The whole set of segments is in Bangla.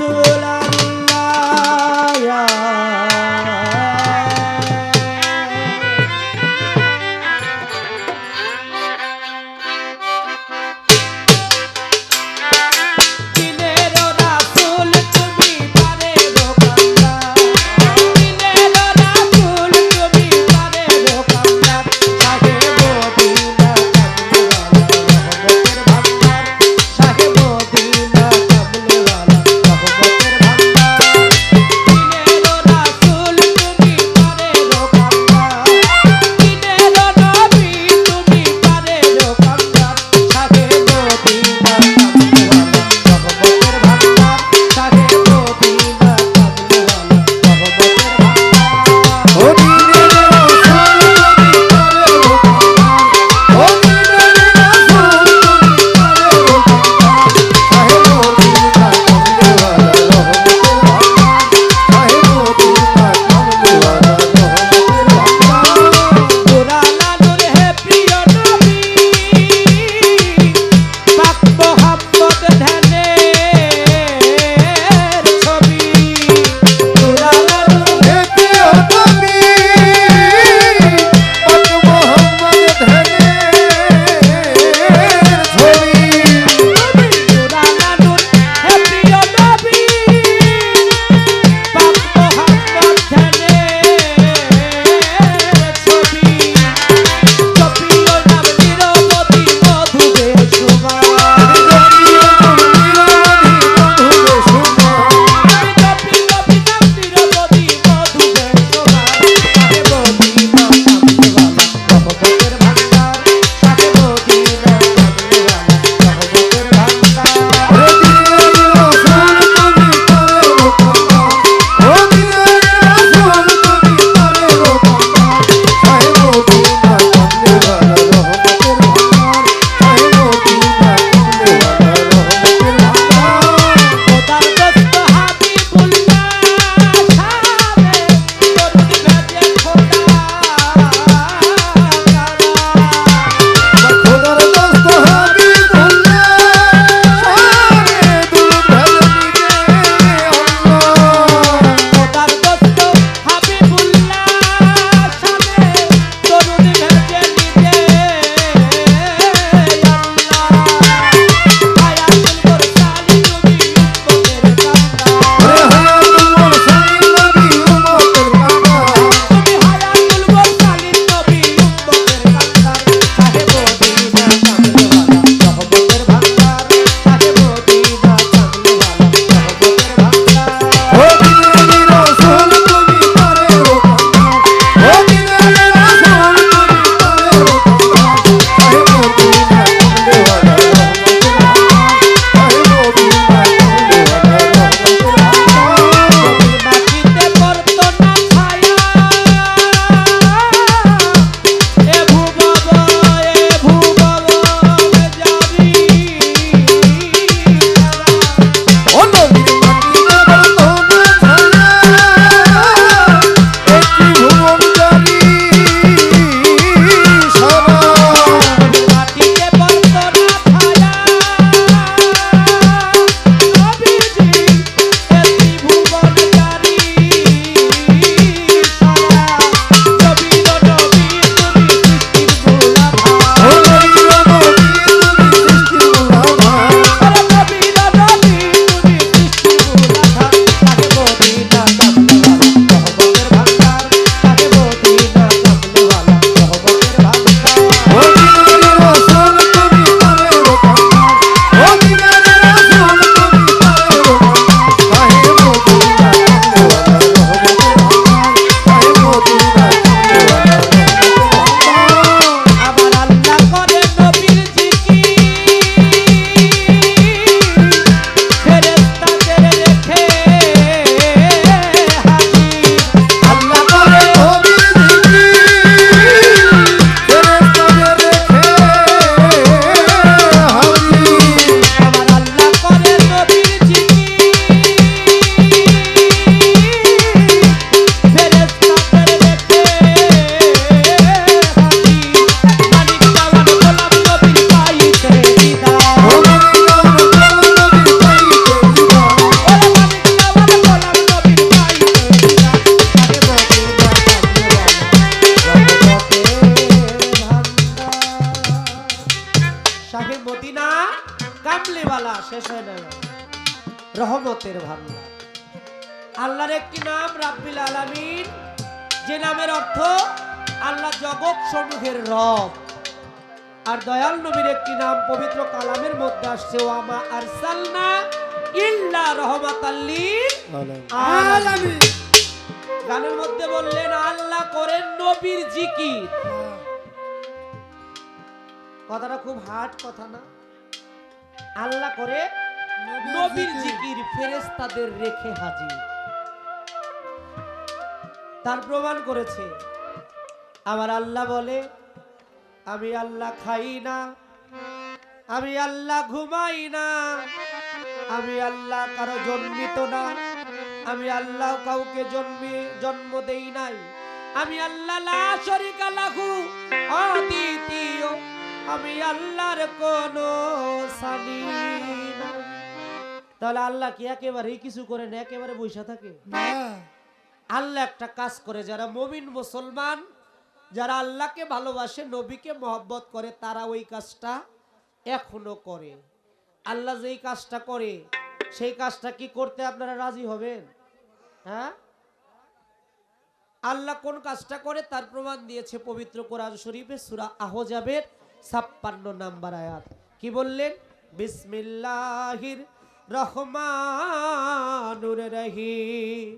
রাসূল কামলিওয়ালা শেষ হয় না রহমতের ভান্ডার আল্লাহর একটি নাম রাব্বিল আলামিন যে নামের অর্থ আল্লাহ জগৎ সমূহের রব। আর দয়াল নবীর একটি নাম পবিত্র কালামের মধ্যে আসছে ওয়ামা আরসালনা ইল্লা রহমাতাল্লিল আলামিন। গানের মধ্যে বললেন আল্লাহ করেন নবীর জিকির। কথাটা খুব হার্ড কথা না। আল্লাহ করে নবীর জিকির। ফেরেশতাদের রেখে হাজির। তার প্রমাণ করেছে। আমার আল্লাহ বলে আমি আল্লাহ খাই না আমি আল্লাহ ঘুমাই না আমি আল্লাহ কারও জন্মিত না আমি আল্লাহ কাউকে জন্মে জন্ম দেই নাই। আমি আল্লাহ লা শরিকা লাহু অদ্বিতীয় আমি আল্লাহর কোন সানি তাহলে আল্লাহ কি একেবারেই কিছু করে না একেবারে বৈশা থাকে? আল্লাহ একটা কাজ করে যারা মমিন মুসলমান যারা আল্লাহকে ভালোবাসে নবীকে মহব্বত করে তারা ওই কাজটা এখনও করে। আল্লাহ যেই কাজটা করে সেই কাজটা কি করতে আপনারা রাজি হবেন? হ্যাঁ? আল্লাহ কোন কাজটা করে তার প্রমাণ দিয়েছে পবিত্র কোরআন শরীফে সূরা আহজাবের ছাপ্পান্ন নাম্বার আয়াত। কি বললেন? বিসমিল্লাহির রহমানুর রহিম।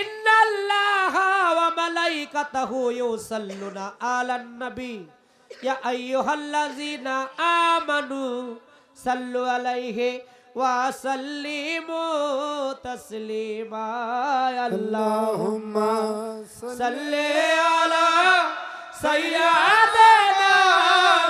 ইন্নাল্লাহা ওয়া মালাইকাতাহু ইউসাল্লুনা আলান নবী। ইয়া আইয়ুহাল্লাযীনা আমানু সাল্লু আলাইহি ওয়া সাল্লিমু তাসলিমা। আল্লাহুম্মা সাল্লি আলা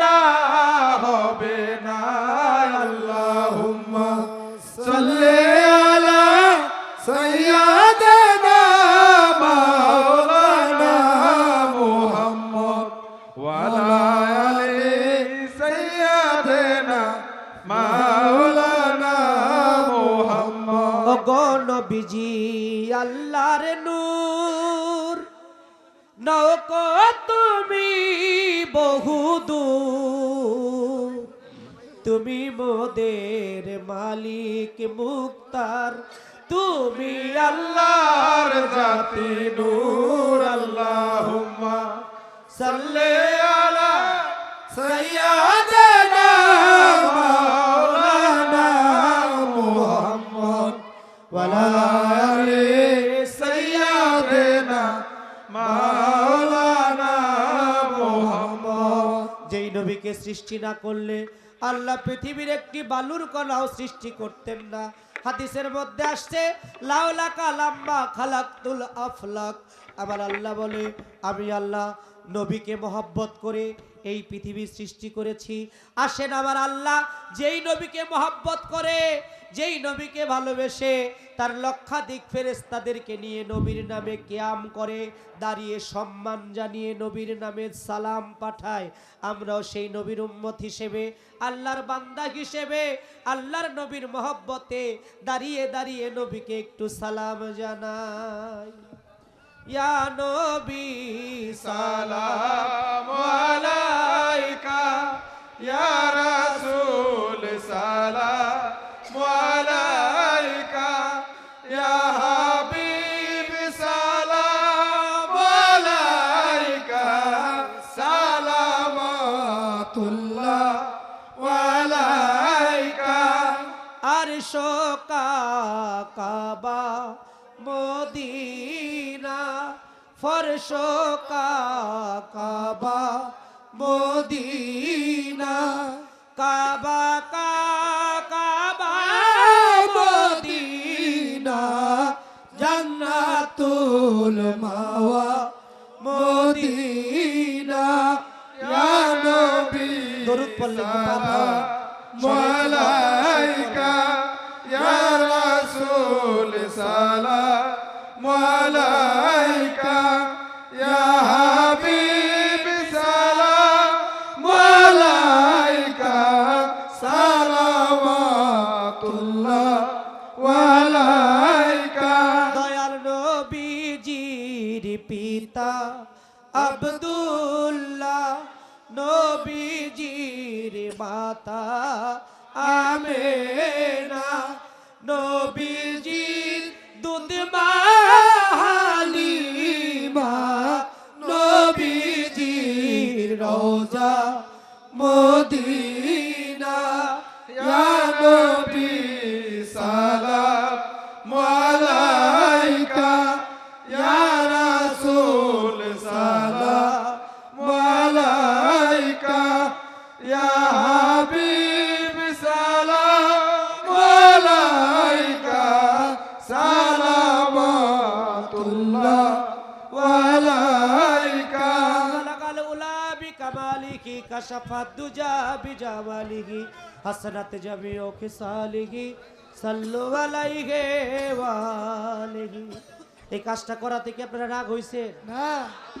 জিন্দা হবে না আল্লাহুম্মা তুমি মোদের মালিক মুক্তার। তুমি আল্লাহর জাতি নূর, আল্লাহুম্মা সাল্লি আলা সাইয়্যিদিনা মাওলানা মুহাম্মদ ওয়ালা আলি সাইয়্যিদিনা মাওলানা মুহাম্মদ। যেই নবীকে সৃষ্টি না করলে আল্লাহ পৃথিবীর একটি বালুর কণাও সৃষ্টি করতেন না। হাদিসের মধ্যে আসছে লাউলাকা লাম্বা খালাকতুল আফলাক। আবার আল্লাহ বলে, আমি আল্লাহ নবীকে মহব্বত করে এই পৃথিবী সৃষ্টি করেছি। আসেন আমার আল্লাহ, যেই নবীকে মহব্বত করে, যেই নবীকে ভালোবেসে, তার লক্ষাধিক ফেরেস্তাদেরকে নিয়ে নবীর নামে কিয়াম করে, দাঁড়িয়ে সম্মান জানিয়ে নবীর নামে সালাম পাঠায়। আমরাও সেই নবীর উম্মত হিসেবে, আল্লাহর বান্দা হিসেবে, আল্লাহর নবীর মহব্বতে দাঁড়িয়ে দাঁড়িয়ে নবীকে একটু সালাম জানাই। ইয়া নবী সালাম আলাইকা, ইয়া রাসূল সালাম আলাইকা, ইয়া হাবিব সালাম আলাইকা, সালামাতুল্লাহ আলাইকা। আরশ কাবা ফরশোকা কাবা মদিনা মাতা আমেনা নবীজির দুধ মা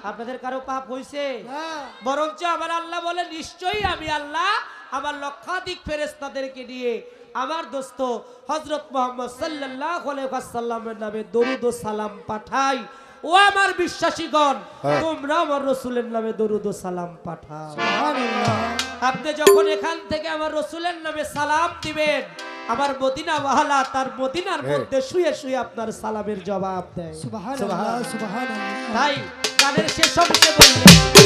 আপনাদের কারও পাপ হইছে? বরঞ্চ আমার আল্লাহ বলে নিশ্চয়ই আমি আল্লাহ আমার লক্ষাধিক ফেরেস্তাদেরকে নিয়ে আমার দোস্ত হজরত মোহাম্মদ সাল্লাহ সাল্লামের নামে দরুদ সালাম পাঠাই। ও আমার বিশ্বাসীগণ তোমরা আমার রসুলের নামে দরুদ ও সালাম পাঠাও। আপনি যখন এখান থেকে আমার রসুলের নামে সালাম দিবেন আমার মদিনা ওয়ালা তার মদিনার মধ্যে শুয়ে শুয়ে আপনার সালামের জবাব দেয়। সুবহানাল্লাহ সুবহানাল্লাহ। তাই গানের শেষ অংশে বললেন